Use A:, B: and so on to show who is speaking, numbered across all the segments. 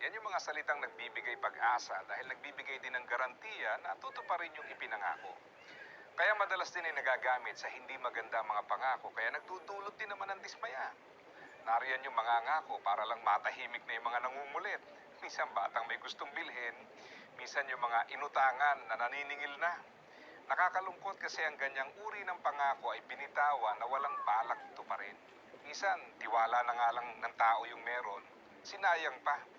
A: Yan yung mga salitang nagbibigay pag-asa dahil nagbibigay din ng garantiya na tutuparin yung ipinangako. Kaya madalas din ay nagagamit sa hindi maganda mga pangako kaya nagdudulot din naman ng dismaya. Nariyan yung mga ngako para lang matahimik na yung mga nangungulit. Minsan batang may gustong bilhin, minsan yung mga inutangan na naniningil na. Nakakalungkot kasi ang ganyang uri ng pangako ay binitawan na walang balak ito pa rin. Minsan, tiwala na nga lang ng tao yung meron, sinayang pa.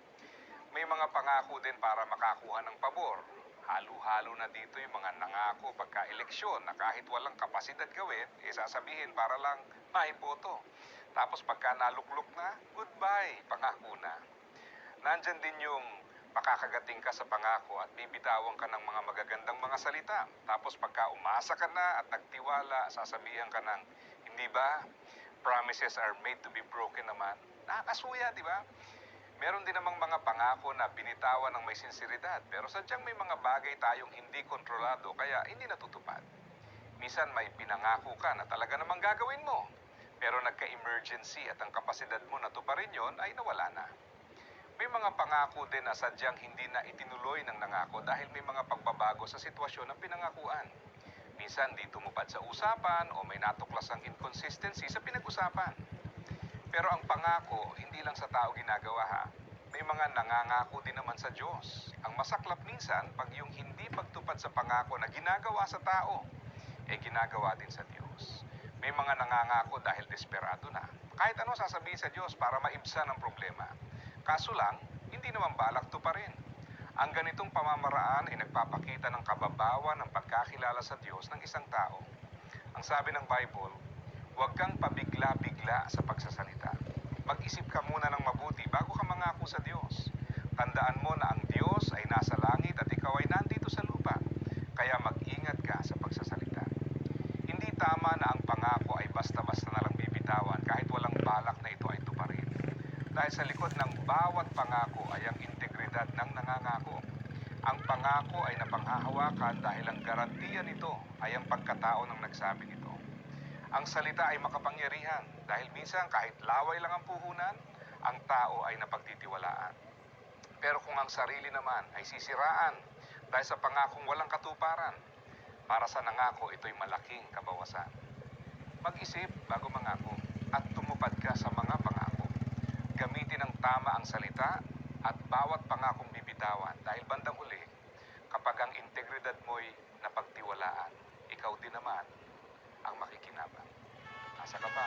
A: May mga pangako din para makakuha ng pabor. Halo-halo na dito yung mga nangako pagka-eleksyon na kahit walang kapasidad gawin, eh para lang maiboto. Tapos pagka naluklok na, goodbye, pangako na. Nandyan din yung makakagating ka sa pangako at bibitawan ka ng mga magagandang mga salita. Tapos pagka umasa ka na at nagtiwala, sasabihan ka ng, hindi ba, promises are made to be broken naman. Nakakasuya, di ba? Meron din namang mga pangako na binitawan ng may sinseridad, pero sadyang may mga bagay tayong hindi kontrolado kaya hindi natutupad. Minsan may pinangako ka na talaga namang gagawin mo, pero nagka-emergency at ang kapasidad mo na tuparin yon ay nawala na. May mga pangako din na sadyang hindi na itinuloy ng nangako dahil may mga pagbabago sa sitwasyon ng pinangakuan. Minsan di tumupad sa usapan o may natuklasang inconsistency sa pinag-usapan. Pero ang pangako, hindi lang sa tao ginagawa ha. May mga nangangako din naman sa Diyos. Ang masaklap minsan, pag yung hindi pagtupad sa pangako na ginagawa sa tao, eh ginagawa din sa Diyos. May mga nangangako dahil desperado na. Kahit ano sasabihin sa Diyos para maibsan ang problema. Kaso lang, hindi naman balak to pa rin. Ang ganitong pamamaraan ay nagpapakita ng kababawan ng pagkakilala sa Diyos ng isang tao. Ang sabi ng Bible, huwag kang pabigla-bigla sa pagsasalita. Mag-isip ka muna ng mabuti bago ka mangako sa Diyos. Tandaan mo na ang Diyos ay nasa langit at ikaw ay nandito sa lupa. Kaya mag-ingat ka sa pagsasalita. Hindi tama na ang pangako ay basta-basta na lang bibitawan kahit walang balak na ito ay tuparin. Dahil sa likod ng bawat pangako ay ang integridad ng nangangako. Ang pangako ay napanghahawakan dahil ang garantiya nito ay ang pagkatao ng nagsabi nito. Ang salita ay makapangyarihan dahil minsan kahit laway lang ang puhunan, ang tao ay napagtitiwalaan. Pero kung ang sarili naman ay sisiraan dahil sa pangakong walang katuparan, para sa nangako ito'y malaking kabawasan. Mag-isip bago mangako at tumupad ka sa mga pangako. Gamitin ng tama ang salita at bawat pangakong bibitawan dahil bandang huli, kapag ang integridad mo'y napagtiwalaan, ikaw din naman ang makikinabang. Asa ka pa?